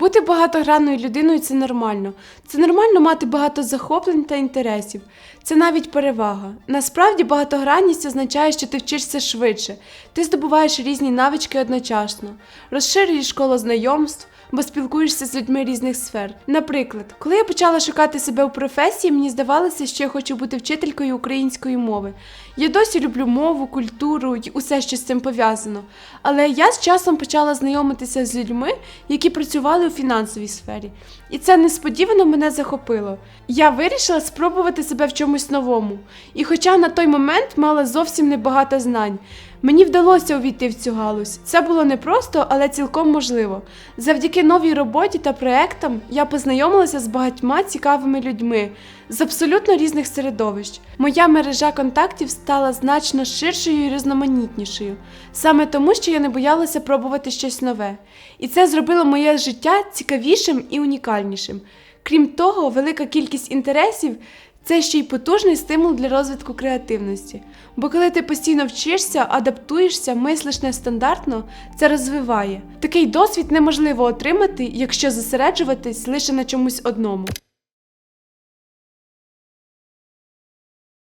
Бути багатогранною людиною це нормально. Це нормально мати багато захоплень та інтересів. Це навіть перевага. Насправді багатогранність означає, що ти вчишся швидше, ти здобуваєш різні навички одночасно, розширюєш коло знайомств, бо спілкуєшся з людьми різних сфер. Наприклад, коли я почала шукати себе у професії, мені здавалося, що я хочу бути вчителькою української мови. Я досі люблю мову, культуру і усе, що з цим пов'язано. Але я з часом почала знайомитися з людьми, які працювали у фінансовій сфері. І це несподівано мене захопило. Я вирішила спробувати себе в чомусь новому. І хоча на той момент мала зовсім небагато знань, мені вдалося увійти в цю галузь. Це було непросто, але цілком можливо. Завдяки новій роботі та проектам я познайомилася з багатьма цікавими людьми з абсолютно різних середовищ. Моя мережа контактів стала значно ширшою і різноманітнішою, саме тому, що я не боялася пробувати щось нове. І це зробило моє життя цікавішим і унікальнішим. Крім того, велика кількість інтересів це ще й потужний стимул для розвитку креативності. Бо коли ти постійно вчишся, адаптуєшся, мислиш нестандартно, це розвиває. Такий досвід неможливо отримати, якщо зосереджуватись лише на чомусь одному.